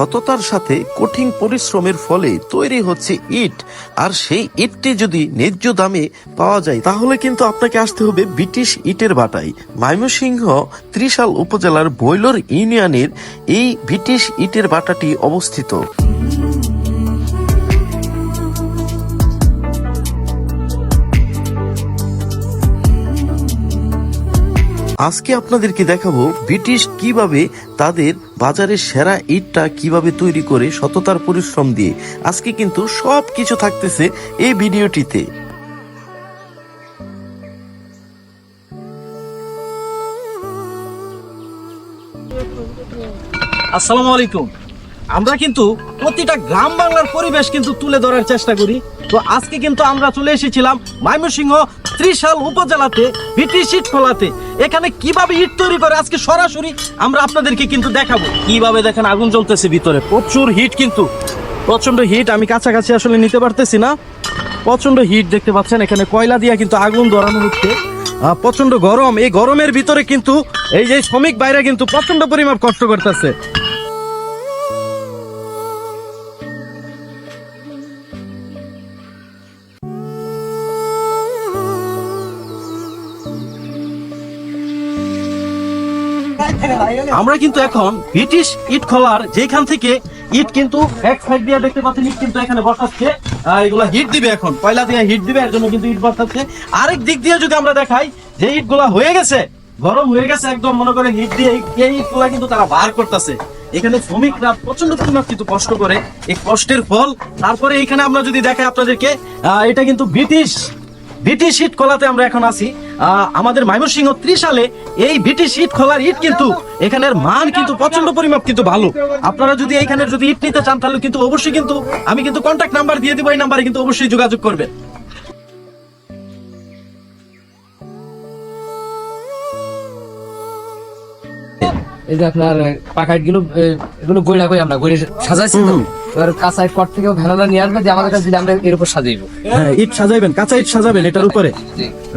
সততার সাথে কঠিন পরিশ্রমের ফলে তৈরি হচ্ছে ইট। আর সেই ইটটি যদি ন্যায্য দামে পাওয়া যায়, তাহলে কিন্তু আপনাকে আসতে হবে ব্রিটিশ ইটের বাটাই ময়মনসিংহ ত্রিশাল উপজেলার বৈলর ইউনিয়নের এই ব্রিটিশ ইটের বাটাটি অবস্থিত। আজকে আপনাদেরকে দেখাবো ব্রিটিশ কীভাবে তাদের বাজারের সেরা ইটটা কীভাবে তৈরি করে সততার পরিশ্রম দিয়ে। আজকে কিন্তু সব কিছু থাকতেছে এই ভিডিওটিতে। আসসালামু আলাইকুম। আমরা কিন্তু প্রতিটা গ্রাম বাংলার পরিবেশ কিন্তু তুলে ধরার চেষ্টা করি। তো আজকে কিন্তু আমরা চলে এসেছিলাম ময়মনসিংহ ত্রিশাল উপজেলাতে, ব্রিটিশ ইট খোলাতে। এখানে কীভাবে ইট তৈরি করে? আজকে সরাসরি আমরা আপনাদেরকে কিন্তু দেখাবো। কীভাবে দেখেন আগুন জ্বলতেছে ভিতরে। প্রচুর হিট কিন্তু। প্রচণ্ড হিট, আমি কাছাকাছি আসলে নিতে পারতেছি না। প্রচণ্ড হিট দেখতে পাচ্ছেন, এখানে কয়লা দিয়া কিন্তু আগুন ধরানো হচ্ছে। প্রচণ্ড গরম। এই গরমের ভিতরে কিন্তু এই যে শ্রমিক বাইরে কিন্তু প্রচণ্ড পরিমাণ কষ্ট করতেছে। আমরা কিন্তু এখন ব্রিটিশ ইট খোলার যেখান থেকে ইট কিন্তু এক সাইড দিয়ে দেখতে পাচ্ছেন ইট কিন্তু এখানে বসাচ্ছে। আহ, এগুলা হিট দিবে এখন। কয়লা দিয়ে হিট দিবে এর জন্য কিন্তু ইট বসাচ্ছে। আরেক দিক দিয়ে যদি আমরা দেখাই যে ইটগুলা হয়ে গেছে গরম হয়ে গেছে একদম মনে করে হিট দিয়ে এই- ইটগুলা কিন্তু তারা বার করতেছে। এখানে শ্রমিকরা প্রচণ্ড পরিমাণ কিন্তু কষ্ট করে এই কষ্টের ফল। তারপরে এখানে আমরা যদি দেখাই আপনাদেরকে এটা কিন্তু ব্রিটিশ ব্রিটিশ ইট খোলাতে আমরা এখন আছি। আমাদের ময়মনসিংহ ত্রিশালে এই ব্রিটিশ ইট খোলার ইট কিন্তু এখানের মান কিন্তু প্রচণ্ড পরিমাপ কিন্তু ভালো। আপনারা যদি এখানে যদি ইট নিতে চান তাহলে কিন্তু অবশ্যই কিন্তু আমি কিন্তু কন্ট্যাক্ট নাম্বার দিয়ে দিব এই নাম্বারে কিন্তু অবশ্যই যোগাযোগ করবেন। এই যে আপনার পাকাইটগুলো এগুলো গইলা কই আমরা গইরে সাজাইছি এবার কাঁচা ইট ভেনালা নিয়ে আসবে যে আমাদের কাছে দিলে আমরা এর উপর সাজাইবো। হ্যাঁ ইট সাজাইবেন কাঁচা ইট সাজাবেন এটার উপরে?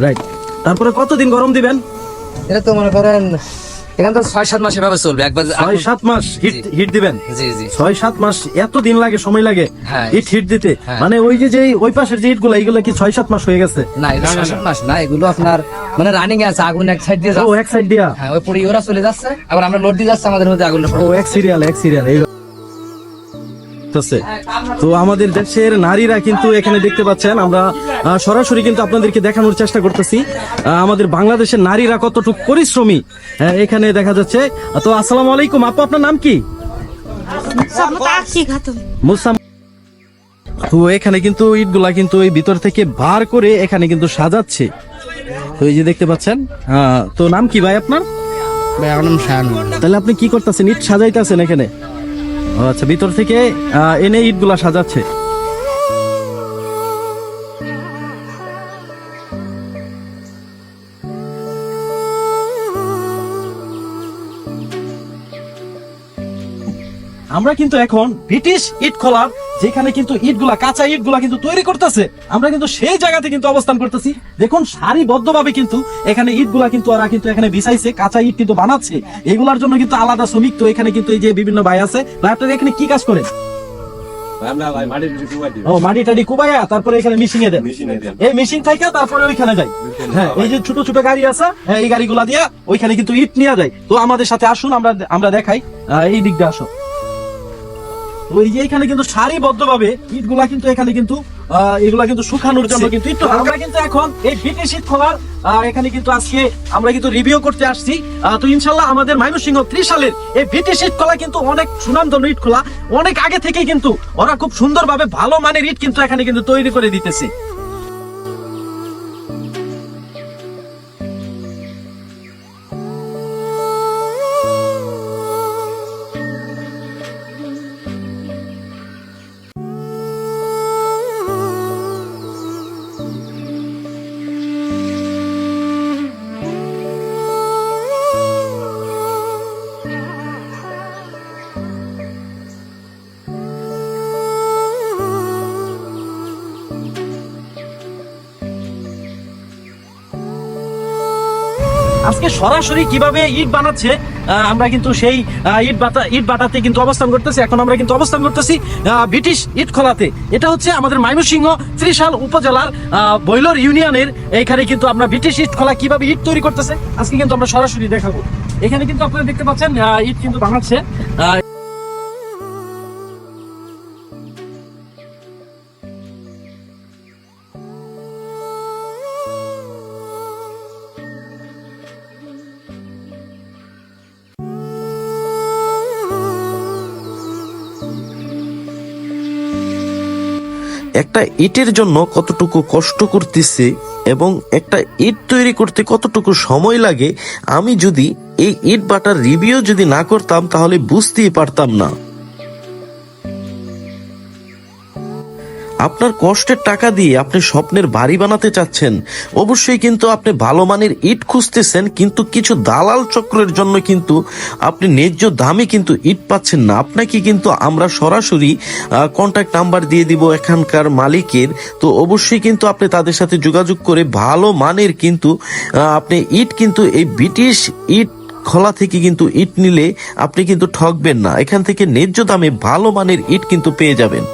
রাইট তারপরে কতদিন গরম দিবেন? এটা তো মনে করেন এখানে তো ছয় সাত মাস এভাবে চলবে একবার ছয় সাত মাস হিট হিট দিবেন? জি জি। ছয় সাত মাস এত দিন লাগে সময় লাগে হ্যাঁ। ইট হিট দিতে? হ্যাঁ। মানে ওই যে ওই পাশের যে ইটগুলা এইগুলা কি ছয় সাত মাস হয়ে গেছে? না ছয় সাত মাস না এগুলো আপনার মানে রানিং আছে আগুন এক সাইড দিয়ে ও এক সাইড দিয়া? হ্যাঁ ওই পরে ওরা চলে যাচ্ছে আবার আমরা লোড দিয়ে যাচ্ছে আমাদের মধ্যে আগুনটা ও এক সিরিয়াল এক সিরিয়াল এই তো আমাদের দেশের নারীরা কিন্তু এখানে দেখতে পাচ্ছেন আমরা সরাসরি কিন্তু আপনাদেরকে দেখানোর চেষ্টা করতেছি। আমাদের বাংলাদেশের নারীরা কতটুকু পরিশ্রমী এখানে দেখা যাচ্ছে। তো আসসালামু আলাইকুম আপু আপনার নাম কি? মুসাম তো এখানে কিন্তু ইটগুলা কিন্তু এই ভিতর থেকে বার করে এখানে কিন্তু সাজাচ্ছে। তো এই যে দেখতে পাচ্ছেন তো নাম কি ভাই আপনার? তাহলে আপনি কি করতেছেন? ইট সাজাইতেছেন এখানে? আচ্ছা ভিতর থেকে এনে ইটগুলা সাজাচ্ছে। আমরা কিন্তু এখন ব্রিটিশ ইট খোলার যেখানে কিন্তু ইটগুলা কাঁচা ইটগুলা কিন্তু তৈরি করতেছে আমরা কিন্তু সেই জায়গাতে কিন্তু অবস্থান করতেছি। দেখুন সারিবদ্ধভাবে কিন্তু এখানে ইটগুলা কিন্তু ওরা কিন্তু এখানে বিছাইছে কাঁচা ইট কিন্তু বানাচ্ছে। এগুলার জন্য কিন্তু আলাদা শ্রমিক তো এখানে কিন্তু এই যে বিভিন্ন ভাই আছে ভাই আপনারা এখানে কি কাজ করেন? ও মাটি টাটি কুবাইয়া তারপরে এখানে মিশিং দেন। এই মিশিং থেকে তারপরে ওইখানে যাই হ্যাঁ এই যে ছোট ছোট গাড়ি আছে হ্যাঁ, এই গাড়িগুলা দিয়া ওইখানে কিন্তু ইট নিয়ে যায়। তো আমাদের সাথে আসুন আমরা আমরা দেখাই। এই দিক দিয়ে আসো। ওই যে এখানে কিন্তু সারিবদ্ধভাবে ইটগুলা ইটগুলা কিন্তু এখানে কিন্তু এগুলা কিন্তু শুকানোর জন্য কিন্তু একটু আমরা কিন্তু এখন এই ব্রিটিশ শীত খোলার এখানে কিন্তু আজকে আমরা কিন্তু রিভিউ করতে আসছি। তো ইনশাল্লাহ আমাদের ময়মনসিংহ ত্রিশ সালের এই ব্রিটিশ ইট খোলা কিন্তু অনেক সুনামধন্য ইট খোলা। অনেক আগে থেকে কিন্তু ওরা খুব সুন্দরভাবে ভালো মানের ইট কিন্তু এখানে কিন্তু তৈরি করে দিতেছে। আজকে সরাসরি কীভাবে ইট বানাচ্ছে আমরা কিন্তু সেই ইট বাটা ইট বাটাতে কিন্তু অবস্থান করতেছি। এখন আমরা কিন্তু অবস্থান করতেছি ব্রিটিশ ইট খোলাতে। এটা হচ্ছে আমাদের ময়মনসিংহ ত্রিশাল উপজেলার বৈলর ইউনিয়নের। এইখানে কিন্তু আমরা ব্রিটিশ ইট খোলা কীভাবে ইট তৈরি করতেছে, আজকে কিন্তু আমরা সরাসরি দেখাবো। এখানে কিন্তু আপনারা দেখতে পাচ্ছেন ইট কিন্তু বানাচ্ছে একটা ইটের জন্য কতটুকু কষ্ট করতেছে এবং একটা ইট তৈরি করতে কতটুকু সময় লাগে, আমি যদি এই ইট বাটার রিভিউ যদি না করতাম, তাহলে বুঝতেই পারতাম না। আপনার কষ্টের টাকা দিয়ে আপনি স্বপ্নের বাড়ি বানাতে চাচ্ছেন, অবশ্যই কিন্তু আপনি ভালো মানের ইট খুঁজতেছেন, কিন্তু কিছু দালাল চক্রের জন্য কিন্তু আপনি ন্যায্য দামে কিন্তু ইট পাচ্ছেন না। আপনাকে কিন্তু আমরা সরাসরি কন্ট্যাক্ট নাম্বার দিয়ে দিব এখানকার মালিকের। তো অবশ্যই কিন্তু আপনি তাদের সাথে যোগাযোগ করে ভালো মানের কিন্তু আপনি ইট কিন্তু এই ব্রিটিশ ইট খোলা থেকে কিন্তু ইট নিলে আপনি কিন্তু ঠকবেন না। এখান থেকে ন্যায্য দামে ভালো মানের ইট কিন্তু পেয়ে যাবেন।